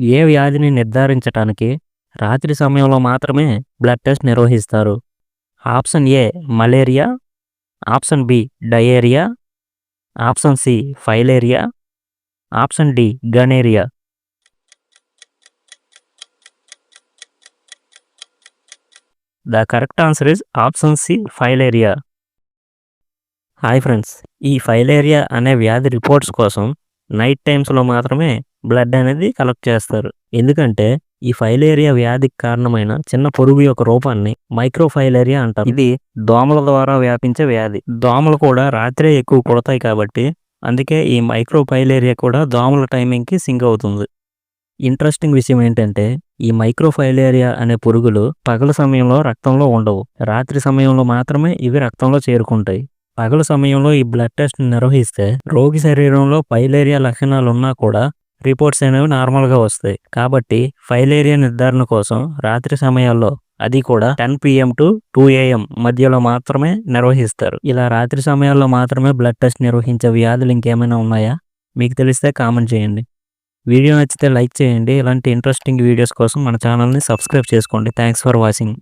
ఏ వ్యాధిని నిర్ధారించటానికి రాత్రి సమయంలో మాత్రమే బ్లడ్ టెస్ట్ నిర్వహిస్తారు. Option A malaria. Option B diarrhoea. Option C filaria. Option D gonorrhoea. The correct answer is option C filaria. Hi friends ఈ filaria అనే వ్యాధి రిపోర్ట్స్ కోసం నైట్ టైమ్స్లో మాత్రమే బ్లడ్ అనేది కలెక్ట్ చేస్తారు. ఎందుకంటే ఈ ఫైలేరియా వ్యాధికి కారణమైన చిన్న పొరుగు యొక్క రూపాన్ని మైక్రోఫైలేరియా అంటారు. ఇది దోమల ద్వారా వ్యాపించే వ్యాధి. దోమలు కూడా రాత్రే ఎక్కువ కుడతాయి కాబట్టి అందుకే ఈ మైక్రోఫైలేరియా కూడా దోమల టైమింగ్కి సింక్ అవుతుంది. ఇంట్రెస్టింగ్ విషయం ఏంటంటే ఈ మైక్రోఫైలేరియా అనే పురుగులు పగల సమయంలో రక్తంలో ఉండవు. రాత్రి సమయంలో మాత్రమే ఇవి రక్తంలో చేరుకుంటాయి. పగల సమయంలో ఈ బ్లడ్ టెస్ట్ నిర్వహిస్తే రోగి శరీరంలో ఫైలేరియా లక్షణాలు ఉన్నా కూడా రిపోర్ట్స్ అనేవి నార్మల్గా వస్తాయి. కాబట్టి ఫైలేరియా నిర్ధారణ కోసం రాత్రి సమయాల్లో అది కూడా ten PM to two AM మధ్యలో మాత్రమే నిర్వహిస్తారు. ఇలా రాత్రి సమయాల్లో మాత్రమే బ్లడ్ టెస్ట్ నిర్వహించే వ్యాధులు ఇంకేమైనా ఉన్నాయా? మీకు తెలిస్తే కామెంట్ చేయండి. వీడియో నచ్చితే లైక్ చేయండి. ఇలాంటి ఇంట్రెస్టింగ్ వీడియోస్ కోసం మన ఛానల్ని సబ్స్క్రైబ్ చేసుకోండి. Thanks for watching.